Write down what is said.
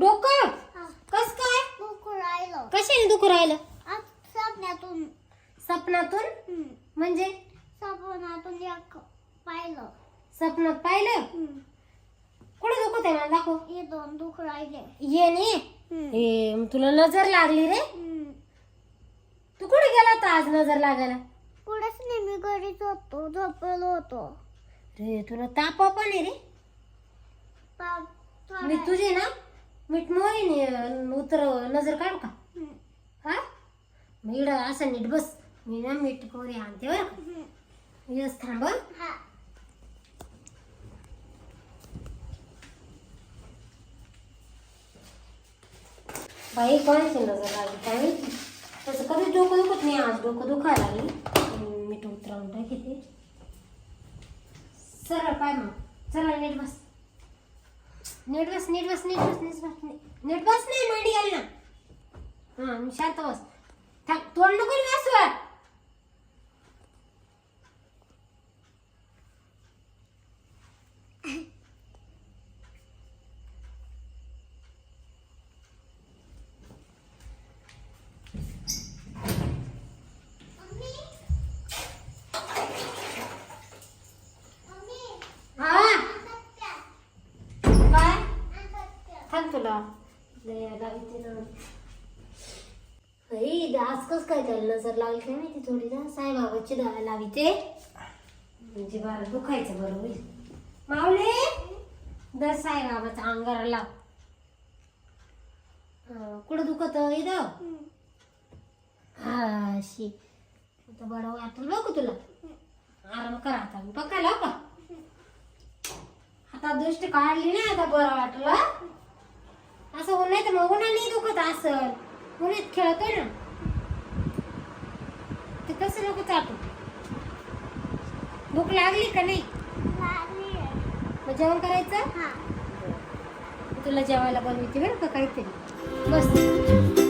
डोकं? कस काय? दुखू राहिलं. कशाने दुखू राहिलं? आज सपनातून सपनातून? हम्म. म्हणजे? सपनातून एक पाहिलं. सपनात पाहिलं? कुठे दुखत आहे मला? दाखव. हे दोन दुखू राहिले. ये ने. ए, मग तुला नजर लागली रे. तू कुठे गेला होता आज नजर लागायला? कुठेच नाही मी घरीच होतो झोपलो होतो. रे तुला तापा पण आहे रे. पा- मी तुझे ना मीठ मोहीन उतर नजर काढू का. हा? मी असं नीट बस. मी ना मीठ पोरी आणते बरं का. यस थांब बाई कोणाची नजर लागली? काय तसं कधी डोकं दुखत नाही आज. डोकं दुखायला लागली. मीठ उतरवून टाकते. सरळ पाय मग. चला नीट बस. नीट बस नीट बस नीट बस नीट बस नीट बस नाही. मांडी घाल ना हा मी शांत बस. तोंड नको ना असं हा काय सांग तुला. लय आज कस काय त्याला नजर लागली काय माहिती थोडी ना? साईबाबाची लावी ते म्हणजे बरं दुखायचं बरं होईल. माऊले दर साईबाबाचा अंगारा लाव. कुठं दुखत? इथं? हा अशी. आता बरं वाटलं बघू तुला? आराम कर आता. बघायला का? आता दृष्टी काढली ना आता बरं वाटलं. मग उन्हाने दुखत असल उन्हात खेळतोय ना. ते कसं नको चाटू भूक लागली का नाही. मग जेवण करायचं? हा. तुला जेवायला बनवते बरं का काहीतरी. बस.